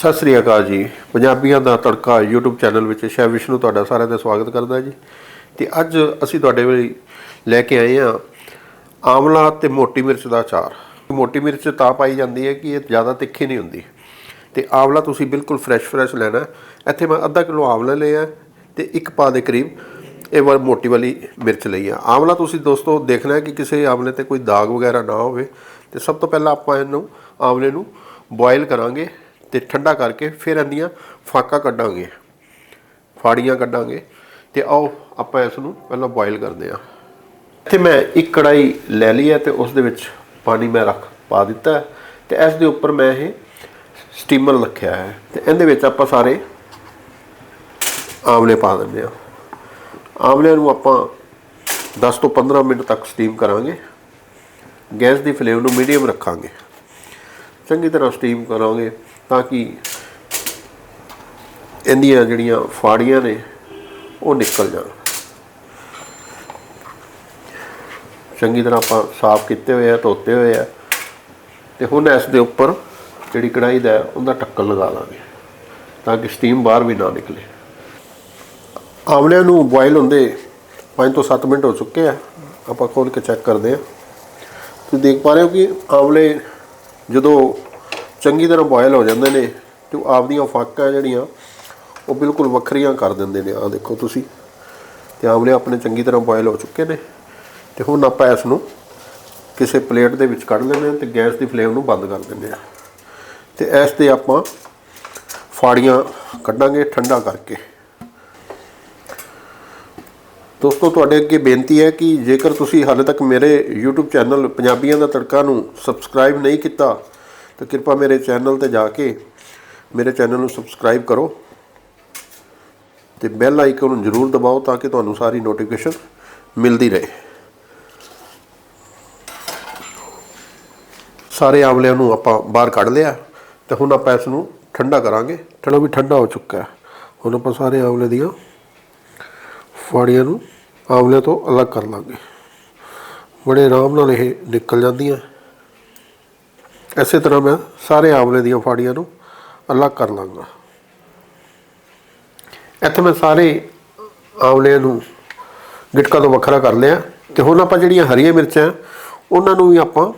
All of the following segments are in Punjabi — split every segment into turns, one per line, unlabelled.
ਸਤਿ ਸ੍ਰੀ ਅਕਾਲ ਜੀ। ਪੰਜਾਬੀਆਂ ਦਾ ਤੜਕਾ YouTube ਚੈਨਲ ਵਿੱਚ ਸ਼ੈ ਵਿਸ਼ਨੂੰ ਤੁਹਾਡਾ ਸਾਰਿਆਂ ਦਾ ਸਵਾਗਤ ਕਰਦਾ ਜੀ। ਤੇ ਅੱਜ ਅਸੀਂ ਤੁਹਾਡੇ ਲਈ ਲੈ ਕੇ ਆਏ ਹਾਂ ਆਮਲਾ ਤੇ ਮੋਟੀ ਮਿਰਚ ਦਾ ਅਚਾਰ। ਮੋਟੀ ਮਿਰਚ ਤਾਂ ਪਾਈ ਜਾਂਦੀ ਹੈ ਕਿ ਇਹ ਜ਼ਿਆਦਾ ਤਿੱਖੀ ਨਹੀਂ ਹੁੰਦੀ। ਤੇ ਆਮਲਾ ਤੁਸੀਂ ਬਿਲਕੁਲ ਫਰੈਸ਼ ਫਰੈਸ਼ ਲੈਣਾ। ਇੱਥੇ ਮੈਂ ਅੱਧਾ ਕਿਲੋ ਆਮਲਾ ਲਿਆ ਤੇ ਇੱਕ ਪਾ ਦੇ ਕਰੀਬ ਇਹ ਵਾਰ ਮੋਟੀ ਵਾਲੀ ਮਿਰਚ ਲਈ ਆ ਆਮਲਾ ਤੁਸੀਂ ਦੋਸਤੋ ਦੇਖਣਾ ਹੈ ਕਿ ਕਿਸੇ ਆਮਲੇ ਤੇ ਕੋਈ ਦਾਗ ਵਗੈਰਾ ਨਾ ਹੋਵੇ। ਤੇ ਸਭ ਤੋਂ ਪਹਿਲਾਂ ਆਪਾਂ ਇਹਨੂੰ ਆਮਲੇ ਨੂੰ ਬੋਇਲ ਕਰਾਂਗੇ। ਤੇ ਠੰਡਾ ਕਰਕੇ ਫਿਰ ਇਹਦੀਆਂ ਫਾਕਾਂ ਕੱਢਾਂਗੇ। ਫਾੜੀਆਂ ਕੱਢਾਂਗੇ ਤੇ ਆਓ ਆਪਾਂ ਇਸ ਨੂੰ ਪਹਿਲਾਂ ਬੋਇਲ ਕਰਦੇ ਹਾਂ। ਇੱਥੇ ਮੈਂ ਇੱਕ ਕੜਾਈ ਲੈ ਲਈ ਹੈ ਤੇ ਉਸ ਦੇ ਵਿੱਚ ਪਾਣੀ ਮੈਂ ਰੱਖ, ਪਾ ਦਿੱਤਾ ਹੈ ਤੇ ਇਸ ਦੇ ਉੱਪਰ ਮੈਂ ਇਹ ਸਟੀਮਰ ਰੱਖਿਆ ਹੈ ਤੇ ਇਹਦੇ ਵਿੱਚ ਆਪਾਂ ਸਾਰੇ ਆਮਲੇ ਪਾ ਦਿੰਦੇ ਹਾਂ। ਆਮਲਿਆਂ ਨੂੰ ਆਪਾਂ 10 ਤੋਂ 15 ਮਿੰਟ ਤੱਕ ਸਟੀਮ ਕਰਾਂਗੇ। ਗੈਸ ਦੀ ਫਲੇਮ ਨੂੰ ਮੀਡੀਅਮ ਰੱਖਾਂਗੇ। ਚੰਗੀ ਤਰ੍ਹਾਂ ਸਟੀਮ ਕਰਾਂਗੇ। ਤਾਂ ਕਿ ਇਹਦੀਆਂ ਜਿਹੜੀਆਂ ਫਾੜੀਆਂ ਨੇ, ਉਹ ਨਿਕਲ ਜਾਣ। ਚੰਗੀ ਤਰ੍ਹਾਂ ਆਪਾਂ ਸਾਫ਼ ਕੀਤੇ ਹੋਏ ਆ, ਧੋਤੇ ਹੋਏ ਆ, ਤੇ ਹੁਣ ਇਸ ਦੇ ਉੱਪਰ ਜਿਹੜੀ ਕੜਾਈ ਦਾ ਉਹਦਾ ਢੱਕਣ ਲਗਾ ਦਾਂਗੇ ਤਾਂ ਕਿ ਸਟੀਮ ਬਾਹਰ ਵੀ ਨਾ ਨਿਕਲੇ। ਆਮਲਿਆਂ ਨੂੰ ਬੋਇਲ ਹੁੰਦੇ 5 ਤੋਂ 7 ਮਿੰਟ ਹੋ ਚੁੱਕੇ ਆ, ਆਪਾਂ ਖੋਲ ਕੇ ਚੈੱਕ ਕਰਦੇ ਆ। ਤੁਸੀਂ ਦੇਖ ਪਾ ਰਹੇ ਹੋ ਕਿ ਆਮਲੇ ਜਦੋਂ ਚੰਗੀ ਤਰ੍ਹਾਂ ਬੋਇਲ ਹੋ ਜਾਂਦੇ ਨੇ ਤੇ ਉਹ ਆਪਦੀਆਂ ਫਾਕਾਂ ਜਿਹੜੀਆਂ, ਉਹ ਬਿਲਕੁਲ ਵੱਖਰੀਆਂ ਕਰ ਦਿੰਦੇ ਨੇ। ਆ ਦੇਖੋ ਤੁਸੀਂ, ਤੇ ਆਮਲੇ ਆਪਣੇ ਚੰਗੀ ਤਰ੍ਹਾਂ ਬੋਇਲ ਹੋ ਚੁੱਕੇ ਨੇ। ਤੇ ਹੁਣ ਆਪਾਂ ਇਸ ਨੂੰ ਕਿਸੇ ਪਲੇਟ ਦੇ ਵਿੱਚ ਕੱਢ ਲੈਂਦੇ ਹਾਂ ਤੇ ਗੈਸ ਦੀ ਫਲੇਮ ਨੂੰ ਬੰਦ ਕਰ ਦਿੰਦੇ ਹਾਂ। ਤੇ ਇਸ ਤੇ ਆਪਾਂ ਫਾੜੀਆਂ ਕੱਢਾਂਗੇ ਠੰਡਾ ਕਰਕੇ। ਦੋਸਤੋ, ਤੁਹਾਡੇ ਅੱਗੇ ਬੇਨਤੀ ਹੈ ਕਿ ਜੇਕਰ ਤੁਸੀਂ ਹਾਲੇ ਤੱਕ ਮੇਰੇ YouTube ਚੈਨਲ ਪੰਜਾਬੀਆਂ ਦਾ ਤੜਕਾ ਨੂੰ ਸਬਸਕ੍ਰਾਈਬ ਨਹੀਂ ਕੀਤਾ ਤਾਂ ਕਿਰਪਾ ਮੇਰੇ ਚੈਨਲ ਤੇ ਜਾ ਕੇ ਮੇਰੇ ਚੈਨਲ ਨੂੰ ਸਬਸਕ੍ਰਾਈਬ ਕਰੋ ਤੇ ਬੈਲ ਆਈਕਨ ਨੂੰ ਜ਼ਰੂਰ ਦਬਾਓ ਤਾਂ ਕਿ ਤੁਹਾਨੂੰ ਸਾਰੀ ਨੋਟੀਫਿਕੇਸ਼ਨ ਮਿਲਦੀ ਰਹੇ। ਸਾਰੇ ਆਮਲਿਆਂ ਨੂੰ ਆਪਾਂ ਬਾਹਰ ਕੱਢ ਲਿਆ ਤੇ ਹੁਣ ਆਪਾਂ ਇਸ ਨੂੰ ਠੰਡਾ ਕਰਾਂਗੇ। ਚਲੋ ਵੀ ਠੰਡਾ ਹੋ ਚੁੱਕਾ ਹੈ। ਹੁਣ ਆਪਾਂ ਸਾਰੇ ਆਮਲੇ ਦੀਆਂ ਫਾੜੀਆਂ ਨੂੰ ਆਮਲੇ ਤੋਂ ਅਲੱਗ ਕਰ ਲਾਂਗੇ। ਬੜੇ ਆਰਾਮ ਨਾਲ ਇਹ ਨਿਕਲ ਜਾਂਦੀਆਂ। ਇਸੇ ਤਰ੍ਹਾਂ ਮੈਂ ਸਾਰੇ ਆਮਲੇ ਦੀਆਂ ਫਾੜੀਆਂ ਨੂੰ ਅਲੱਗ ਕਰ ਲਾਂਗਾ। ਇੱਥੇ ਮੈਂ ਸਾਰੇ ਆਮਲਿਆਂ ਨੂੰ ਗਿਟਕਾ ਤੋਂ ਵੱਖਰਾ ਕਰ ਲਿਆ ਤੇ ਹੁਣ ਆਪਾਂ ਜਿਹੜੀਆਂ ਹਰੀਆਂ ਮਿਰਚਾਂ, ਉਹਨਾਂ ਨੂੰ ਵੀ ਆਪਾਂ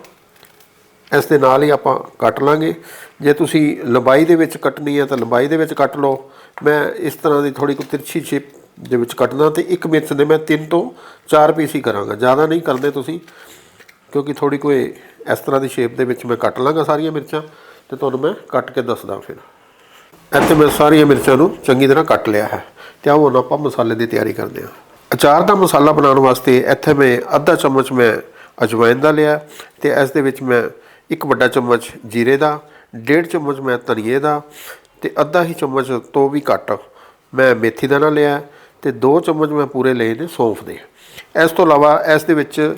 ਇਸ ਦੇ ਨਾਲ ਹੀ ਆਪਾਂ ਕੱਟ ਲਾਂਗੇ। ਜੇ ਤੁਸੀਂ ਲੰਬਾਈ ਦੇ ਵਿੱਚ ਕੱਟਣੀ ਹੈ ਤਾਂ ਲੰਬਾਈ ਦੇ ਵਿੱਚ ਕੱਟ ਲਓ। ਮੈਂ ਇਸ ਤਰ੍ਹਾਂ ਦੀ ਥੋੜੀ ਕੁ ਤਿਰਛੀ ਸ਼ੇਪ ਦੇ ਵਿੱਚ ਕੱਟਦਾ ਤੇ ਇੱਕ ਮਿਰਚ ਦੇ ਮੈਂ ਤਿੰਨ ਤੋਂ ਚਾਰ ਪੀਸ ਹੀ ਕਰਾਂਗਾ। ਜ਼ਿਆਦਾ ਨਹੀਂ ਕਰਦੇ ਤੁਸੀਂ। ਕਿਉਂਕਿ ਥੋੜੀ ਕੋਈ ਇਸ ਤਰ੍ਹਾਂ ਦੀ ਸ਼ੇਪ ਦੇ ਵਿੱਚ ਮੈਂ ਕੱਟ ਲਾਂਗਾ ਸਾਰੀਆਂ ਮਿਰਚਾਂ ਤੇ ਤੁਹਾਨੂੰ ਮੈਂ ਕੱਟ ਕੇ ਦੱਸਦਾ ਫਿਰ। ਇੱਥੇ ਮੈਂ ਸਾਰੀਆਂ ਮਿਰਚਾਂ ਨੂੰ ਚੰਗੀ ਤਰ੍ਹਾਂ ਕੱਟ ਲਿਆ ਹੈ ਤੇ ਆਓ ਹੁਣ ਆਪਾਂ ਮਸਾਲੇ ਦੀ ਤਿਆਰੀ ਕਰਦੇ ਹਾਂ। ਅਚਾਰ ਦਾ ਮਸਾਲਾ ਬਣਾਉਣ ਵਾਸਤੇ ਇੱਥੇ ਮੈਂ ਅੱਧਾ ਚਮਚ ਮੈਂ ਅਜਵਾਇਨ ਦਾ ਲਿਆ ਤੇ ਇਸ ਦੇ ਵਿੱਚ ਮੈਂ ਇੱਕ ਵੱਡਾ ਚਮਚ ਜੀਰੇ ਦਾ, ਡੇਢ ਚਮਚ ਮੈਂ ਧਨੀਏ ਦਾ ਤੇ ਅੱਧਾ ਹੀ ਚਮਚ ਤੋਂ ਵੀ ਘੱਟ ਮੈਂ ਮੇਥੀ ਦਾਣਾ ਲਿਆ ਤੇ ਦੋ ਚਮਚ ਮੈਂ ਪੂਰੇ ਲਏ ਨੇ ਸੌਂਫ ਦੇ। ਇਸ ਤੋਂ ਇਲਾਵਾ ਇਸ ਦੇ ਵਿੱਚ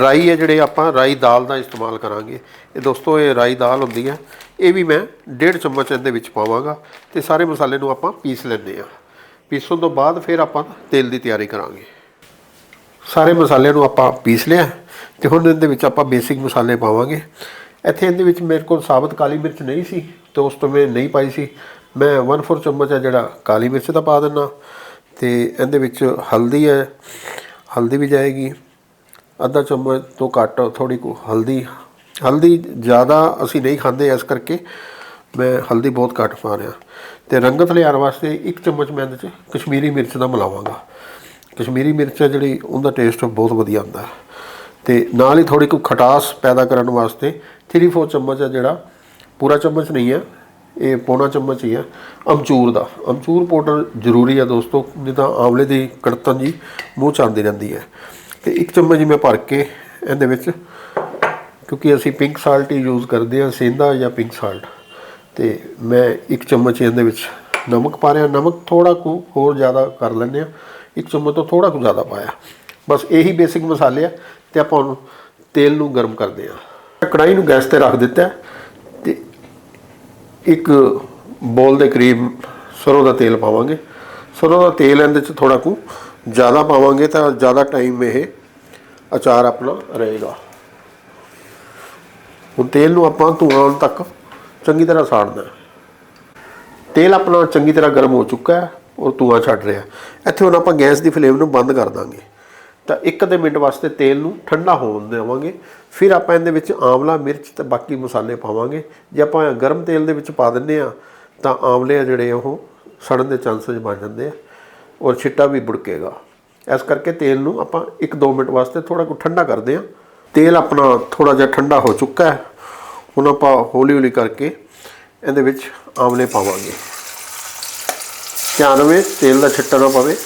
ਰਾਈ ਹੈ ਜਿਹੜੇ ਆਪਾਂ ਰਾਈ ਦਾਲ ਦਾ ਇਸਤੇਮਾਲ ਕਰਾਂਗੇ। ਇਹ ਦੋਸਤੋ, ਇਹ ਰਾਈ ਦਾਲ ਹੁੰਦੀ ਹੈ। ਇਹ ਵੀ ਮੈਂ ਡੇਢ ਚਮਚ ਇਹਦੇ ਵਿੱਚ ਪਾਵਾਂਗਾ ਤੇ ਸਾਰੇ ਮਸਾਲੇ ਨੂੰ ਆਪਾਂ ਪੀਸ ਲੈਂਦੇ ਆ ਪੀਸਣ ਤੋਂ ਬਾਅਦ ਫਿਰ ਆਪਾਂ ਤੇਲ ਦੀ ਤਿਆਰੀ ਕਰਾਂਗੇ। ਸਾਰੇ ਮਸਾਲਿਆਂ ਨੂੰ ਆਪਾਂ ਪੀਸ ਲਿਆ ਤੇ ਹੁਣ ਇਹਦੇ ਵਿੱਚ ਆਪਾਂ ਬੇਸਿਕ ਮਸਾਲੇ ਪਾਵਾਂਗੇ। ਇੱਥੇ ਇਹਦੇ ਵਿੱਚ ਮੇਰੇ ਕੋਲ ਸਾਬਤ ਕਾਲੀ ਮਿਰਚ ਨਹੀਂ ਸੀ ਤੇ ਉਸ ਤੋਂ ਮੈਂ ਨਹੀਂ ਪਾਈ ਸੀ। ਮੈਂ 1/4 ਚਮਚ ਹੈ ਜਿਹੜਾ ਕਾਲੀ ਮਿਰਚ ਦਾ ਪਾ ਦਿੰਨਾ ਤੇ ਇਹਦੇ ਵਿੱਚ ਹਲਦੀ ਹੈ। ਹਲਦੀ ਵੀ ਜਾਏਗੀ। ਅੱਧਾ ਚਮਚ ਤੋਂ ਘੱਟ ਥੋੜੀ ਕੁ ਹਲਦੀ ਹਲਦੀ ਜ਼ਿਆਦਾ ਅਸੀਂ ਨਹੀਂ ਖਾਂਦੇ, ਇਸ ਕਰਕੇ ਮੈਂ ਹਲਦੀ ਬਹੁਤ ਘੱਟ ਪਾ ਰਿਹਾ। ਤੇ ਰੰਗਤ ਲਿਆਉਣ ਵਾਸਤੇ ਇੱਕ ਚਮਚ ਮੈਂ ਇਹਦੇ 'ਚ ਕਸ਼ਮੀਰੀ ਮਿਰਚ ਦਾ ਮਿਲਾਵਾਂਗਾ। ਕਸ਼ਮੀਰੀ ਮਿਰਚ ਹੈ ਜਿਹੜੀ, ਉਹਦਾ ਟੇਸਟ ਬਹੁਤ ਵਧੀਆ ਹੁੰਦਾ ਹੈ। ਤੇ ਨਾਲ ਹੀ ਥੋੜੀ ਕੁ ਖਟਾਸ ਪੈਦਾ ਕਰਨ ਵਾਸਤੇ 3-4 ਚਮਚ ਹੈ ਜਿਹੜਾ, ਪੂਰਾ ਚਮਚ ਨਹੀਂ ਹੈ, ਇਹ ਪੌਣਾ ਚਮਚ ਹੀ ਹੈ ਅਮਚੂਰ ਦਾ। ਅਮਚੂਰ ਪਾਊਡਰ ਜ਼ਰੂਰੀ ਹੈ ਦੋਸਤੋ, ਨਹੀਂ ਤਾਂ ਆਂਵਲੇ ਦੀ ਕੜਤਨ ਜੀ ਮੂੰਹ ਚ ਆਉਂਦੀ ਰਹਿੰਦੀ ਹੈ। ਤੇ ਇੱਕ ਚਮਚ ਹੀ ਮੈਂ ਭਰ ਕੇ ਇਹਦੇ ਵਿੱਚ, ਕਿਉਂਕਿ ਅਸੀਂ ਪਿੰਕ ਸਾਲਟ ਹੀ ਯੂਜ਼ ਕਰਦੇ ਹਾਂ ਸੇਂਦਾ ਜਾਂ ਪਿੰਕ ਸਾਲਟ ਤੇ ਮੈਂ ਇੱਕ ਚਮਚ ਇਹਦੇ ਵਿੱਚ ਨਮਕ ਪਾ ਰਿਹਾ, ਨਮਕ ਥੋੜਾ ਕੁ ਹੋਰ ਜ਼ਿਆਦਾ ਕਰ ਲੈਂਦੇ ਆ ਇੱਕ ਚਮਚ ਤੋਂ ਥੋੜਾ ਕੁ ਜ਼ਿਆਦਾ ਪਾਇਆ। ਬਸ ਇਹੀ ਬੇਸਿਕ ਮਸਾਲੇ ਆ ਤੇ ਆਪਾਂ ਉਹਨੂੰ ਤੇਲ ਨੂੰ ਗਰਮ ਕਰਦੇ ਆ ਕੜਾਈ ਨੂੰ ਗੈਸ ਤੇ ਰੱਖ ਦਿੱਤਾ ਹੈ ਤੇ ਇੱਕ ਬੋਲ ਦੇ ਕਰੀਬ ਸਰੋਂ ਦਾ ਤੇਲ ਪਾਵਾਂਗੇ। ਸਰੋਂ ਦਾ ਤੇਲ ਇਹਦੇ ਚ ਥੋੜਾ ਕੁ ਜ਼ਿਆਦਾ ਪਾਵਾਂਗੇ ਤਾਂ ਜ਼ਿਆਦਾ ਟਾਈਮ ਇਹ ਅਚਾਰ ਆਪਣਾ ਰਹੇਗਾ। ਹੁਣ ਤੇਲ ਨੂੰ ਆਪਾਂ ਧੂਆਂ ਤੱਕ ਚੰਗੀ ਤਰ੍ਹਾਂ ਸਾੜਨਾ। ਤੇਲ ਆਪਣਾ ਚੰਗੀ ਤਰ੍ਹਾਂ ਗਰਮ ਹੋ ਚੁੱਕਾ ਹੈ ਔਰ ਧੂਆਂ ਛੱਡ ਰਿਹਾ। ਇੱਥੇ ਹੁਣ ਆਪਾਂ ਗੈਸ ਦੀ ਫਲੇਮ ਨੂੰ ਬੰਦ ਕਰ ਦਾਂਗੇ। ਤਾਂ ਇੱਕ ਅੱਧੇ ਮਿੰਟ ਵਾਸਤੇ ਤੇਲ ਨੂੰ ਠੰਡਾ ਹੋਣ ਦੇਵਾਂਗੇ। ਫਿਰ ਆਪਾਂ ਇਹਦੇ ਵਿੱਚ ਆਂਵਲਾ, ਮਿਰਚ ਤੇ ਬਾਕੀ ਮਸਾਲੇ ਪਾਵਾਂਗੇ। ਜੇ ਆਪਾਂ ਗਰਮ ਤੇਲ ਦੇ ਵਿੱਚ ਪਾ ਦਿੰਨੇ ਆ ਤਾਂ ਆਂਵਲੇ ਆ ਜਿਹੜੇ ਉਹ ਸੜਨ ਦੇ ਚਾਂਸਸ ਬਣ ਜਾਂਦੇ ਆ। ਔਰ ਛਿੱਟਾ ਵੀ ਬੁੜਕੇਗਾ। ਇਸ ਕਰਕੇ ਤੇਲ ਨੂੰ ਆਪਾਂ 1-2 ਮਿੰਟ ਵਾਸਤੇ ਥੋੜਾ ਕੁ ਠੰਡਾ ਕਰਦੇ ਹਾਂ। ਤੇਲ ਆਪਣਾ ਥੋੜਾ ਜਿਹਾ ਠੰਡਾ ਹੋ ਚੁੱਕਾ ਹੈ। ਹੁਣ ਆਪਾਂ ਹੌਲੀ ਹੌਲੀ ਕਰਕੇ ਇਹਦੇ ਵਿੱਚ ਆਂਵਲੇ ਪਾਵਾਂਗੇ। ਧਿਆਨ ਰਵੇ ਤੇਲ ਦਾ ਛਿੱਟਾ ਨਾ ਪਵੇ,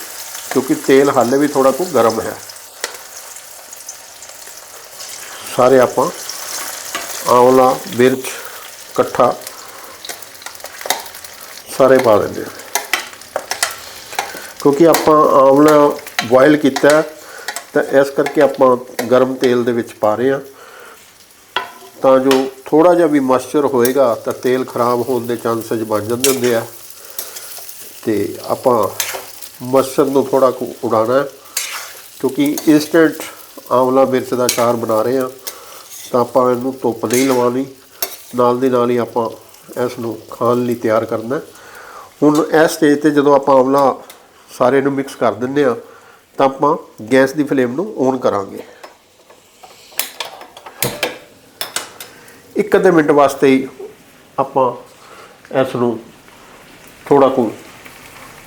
ਕਿਉਂਕਿ ਤੇਲ ਹਾਲੇ ਵੀ ਥੋੜਾ ਕੁ ਗਰਮ ਹੈ। ਸਾਰੇ ਆਪਾਂ ਆਂਵਲਾ ਮਿਰਚ ਇਕੱਠਾ ਸਾਰੇ ਪਾ ਦਿੰਦੇ ਹਾਂ। ਕਿਉਂਕਿ ਆਪਾਂ ਆਂਵਲਾ ਬੋਇਲ ਕੀਤਾ ਤਾਂ ਇਸ ਕਰਕੇ ਆਪਾਂ ਗਰਮ ਤੇਲ ਦੇ ਵਿੱਚ ਪਾ ਰਹੇ ਹਾਂ। ਤਾਂ ਜੋ ਥੋੜਾ ਜਿਹਾ ਵੀ ਮੋਇਸਚਰ ਹੋਏਗਾ, ਤਾਂ ਤੇਲ ਖਰਾਬ ਹੋਣ ਦੇ ਚਾਂਸਸ ਬਣ ਜਾਂਦੇ ਹੁੰਦੇ ਆ। ਤੇ ਆਪਾਂ ਮਸਰ ਨੂੰ ਥੋੜਾ ਕੁ ਉਡਾਣਾ ਕਿਉਂਕਿ ਇਨਸਟੈਂਟ ਆਂਵਲਾ ਮਿਰਚ ਦਾ ਅਚਾਰ ਬਣਾ ਰਹੇ ਆ ਤਾਂ ਆਪਾਂ ਇਹਨੂੰ ਧੁੱਪ ਨਹੀਂ ਲਵਾਉਣੀ। ਨਾਲ ਦੀ ਨਾਲ ਹੀ ਆਪਾਂ ਇਸ ਨੂੰ ਖਾਣ ਲਈ ਤਿਆਰ ਕਰਨਾ ਹੁਣ ਇਸ ਸਟੇਜ ਤੇ ਜਦੋਂ ਆਪਾਂ ਆਂਵਲਾ ਸਾਰੇ ਨੂੰ ਮਿਕਸ ਕਰ ਦਿੰਦੇ ਆ ਤਾਂ ਆਪਾਂ ਗੈਸ ਦੀ ਫਲੇਮ ਨੂੰ ਔਨ ਕਰਾਂਗੇ। ਇੱਕ ਅੱਧੇ ਮਿੰਟ ਵਾਸਤੇ ਹੀ ਆਪਾਂ ਇਸ ਨੂੰ ਥੋੜਾ ਕੁ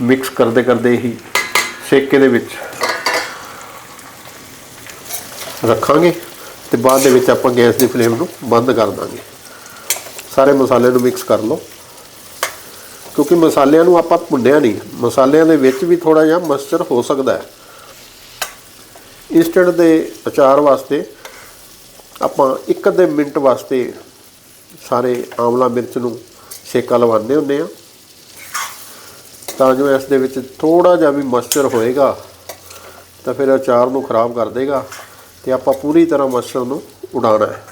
ਮਿਕਸ ਕਰਦੇ ਕਰਦੇ ਹੀ ਸੇਕੇ ਦੇ ਵਿੱਚ ਰੱਖਾਂਗੇ ਤੇ ਬਾਅਦ ਦੇ ਵਿੱਚ ਆਪਾਂ ਗੈਸ ਦੀ ਫਲੇਮ ਨੂੰ ਬੰਦ ਕਰ ਦਾਂਗੇ। ਸਾਰੇ ਮਸਾਲੇ ਨੂੰ ਮਿਕਸ ਕਰ ਲਓ। ਕਿਉਂਕਿ ਮਸਾਲਿਆਂ ਨੂੰ ਆਪਾਂ ਭੁੰਨਿਆ ਨਹੀਂ। ਮਸਾਲਿਆਂ ਦੇ ਵਿੱਚ ਵੀ ਥੋੜਾ ਜਿਹਾ ਮਸਚਰ ਹੋ ਸਕਦਾ ਹੈ। ਇੰਸਟੈਂਟ ਦੇ ਅਚਾਰ ਵਾਸਤੇ ਆਪਾਂ ਇੱਕ ਅੱਧੇ ਮਿੰਟ ਵਾਸਤੇ ਸਾਰੇ ਆਮਲਾ ਮਿਰਚ ਨੂੰ ਛੇਕਾ ਲਵਾਉਂਦੇ ਹੁੰਦੇ ਆ ਤਾਂ ਜੋ ਇਸ ਦੇ ਵਿੱਚ ਥੋੜਾ ਜਿਹਾ ਵੀ ਮਸਚਰ ਹੋਏਗਾ, ਤਾਂ ਫਿਰ ਅਚਾਰ ਨੂੰ ਖਰਾਬ ਕਰ ਦੇਗਾ ਤੇ ਆਪਾਂ ਪੂਰੀ ਤਰ੍ਹਾਂ ਮਸਚਰ ਨੂੰ ਉਡਾਉਣਾ ਹੈ।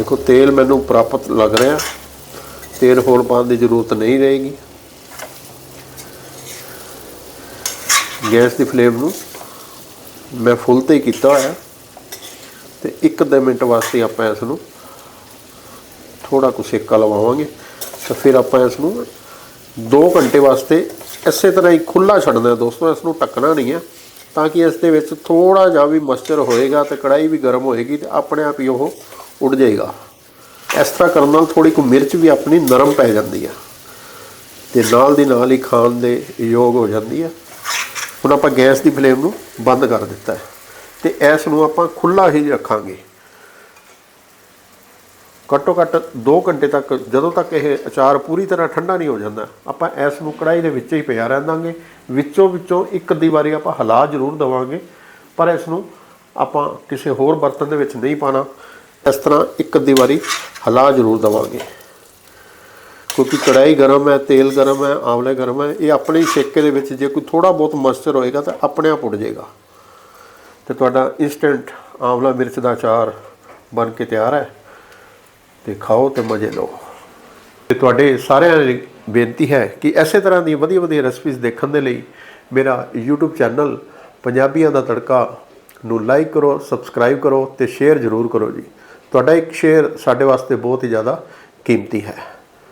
ਦੇਖੋ, ਤੇਲ ਮੈਨੂੰ ਪ੍ਰਾਪਤ ਲੱਗ ਰਿਹਾ। ਤੇਲ ਹੋਰ ਪਾਉਣ ਦੀ ਜ਼ਰੂਰਤ ਨਹੀਂ ਰਹੇਗੀ। ਗੈਸ ਦੀ ਫਲੇਮ ਨੂੰ ਮੈਂ ਫੁੱਲ ਤੇ ਕੀਤਾ ਹੋਇਆ। ਤੇ ਇੱਕ ਅੱਧੇ ਮਿੰਟ ਵਾਸਤੇ ਆਪਾਂ ਇਸ ਨੂੰ ਥੋੜਾ ਕੁ ਸੇਕਾ ਲਵਾਵਾਂਗੇ। ਤਾਂ ਫਿਰ ਆਪਾਂ ਇਸ ਨੂੰ 2 ਘੰਟੇ ਵਾਸਤੇ ਇਸੇ ਤਰ੍ਹਾਂ ਹੀ ਖੁੱਲਾ ਛੱਡਣਾ। ਦੋਸਤੋ, ਇਸ ਨੂੰ ਢੱਕਣਾ ਨਹੀਂ ਹੈ। ਤਾਂ ਕਿ ਇਸ ਦੇ ਵਿੱਚ ਥੋੜਾ ਜਿਹਾ ਵੀ ਮਸਚਰ ਹੋਏਗਾ ਤੇ ਕੜਾਈ ਵੀ ਗਰਮ ਹੋਏਗੀ ਤੇ ਆਪਣੇ ਆਪ ਹੀ ਉਹ ਉੱਡ ਜਾਏਗਾ। ਇਸ ਤਰ੍ਹਾਂ ਕਰਨ ਨਾਲ ਥੋੜੀ ਕੁ ਮਿਰਚ ਵੀ ਆਪਣੀ ਨਰਮ ਪੈ ਜਾਂਦੀ ਆ। ਤੇ ਨਾਲ ਦੀ ਨਾਲ ਹੀ ਖਾਣ ਦੇ ਯੋਗ ਹੋ ਜਾਂਦੀ ਹੈ ਹੁਣ ਆਪਾਂ ਗੈਸ ਦੀ ਫਲੇਮ ਨੂੰ ਬੰਦ ਕਰ ਦਿੱਤਾ ਹੈ। ਤੇ ਇਸ ਨੂੰ ਆਪਾਂ ਖੁੱਲਾ ਹੀ ਰੱਖਾਂਗੇ। ਘੱਟੋ ਘੱਟ 2 ਘੰਟੇ ਤੱਕ, ਜਦੋਂ ਤੱਕ ਇਹ ਅਚਾਰ ਪੂਰੀ ਤਰ੍ਹਾਂ ਠੰਡਾ ਨਹੀਂ ਹੋ ਜਾਂਦਾ, ਆਪਾਂ ਇਸ ਨੂੰ ਕੜਾਈ ਦੇ ਵਿੱਚ ਹੀ ਪਿਆ ਰਹਿਣ ਦਾਂਗੇ ਵਿੱਚੋਂ ਵਿੱਚੋਂ ਇੱਕ ਅੱਧੀ ਵਾਰੀ ਆਪਾਂ ਹਲਾ ਜ਼ਰੂਰ ਦਵਾਂਗੇ। ਪਰ ਇਸ ਨੂੰ ਆਪਾਂ ਕਿਸੇ ਹੋਰ ਬਰਤਨ ਦੇ ਵਿੱਚ ਨਹੀਂ ਪਾਣਾ ਇਸ ਤਰ੍ਹਾਂ ਇੱਕ ਅੱਧੀ ਵਾਰੀ ਹਲਾ ਜ਼ਰੂਰ ਦਵਾਂਗੇ। ਕਿਉਂਕਿ ਕੜਾਈ ਗਰਮ ਹੈ, ਤੇਲ ਗਰਮ ਹੈ, ਆਮਲੇ ਗਰਮ ਹੈ, ਇਹ ਆਪਣੇ ਛੇਕੇ ਦੇ ਵਿੱਚ ਜੇ ਕੋਈ ਥੋੜਾ ਬਹੁਤ ਮਸਚਰ ਹੋਏਗਾ ਤਾਂ ਆਪਣੇ ਆਪ ਉੱਡ ਜਾਏਗਾ। ਤੇ ਤੁਹਾਡਾ ਇਨਸਟੈਂਟ ਆਮਲਾ ਮਿਰਚ ਦਾ ਅਚਾਰ ਬਣ ਕੇ ਤਿਆਰ ਹੈ ਤੇ ਖਾਓ ਤੇ ਮਜ਼ੇ ਲਓ। ਤੇ ਤੁਹਾਡੇ ਸਾਰਿਆਂ ਦੀ ਬੇਨਤੀ ਹੈ ਕਿ ਐਸੇ ਤਰ੍ਹਾਂ ਦੀ ਵਧੀਆ ਵਧੀਆ ਰੈਸਪੀਜ਼ ਦੇਖਣ ਦੇ ਲਈ ਮੇਰਾ YouTube ਚੈਨਲ ਪੰਜਾਬੀਆਂ ਦਾ ਤੜਕਾ ਨੂੰ ਲਾਈਕ ਕਰੋ ਸਬਸਕ੍ਰਾਈਬ ਕਰੋ ਤੇ ਸ਼ੇਅਰ ਜ਼ਰੂਰ ਕਰੋ ਜੀ। ਤੁਹਾਡਾ ਇੱਕ ਸ਼ੇਅਰ ਸਾਡੇ ਵਾਸਤੇ ਬਹੁਤ ਹੀ ਜ਼ਿਆਦਾ ਕੀਮਤੀ ਹੈ।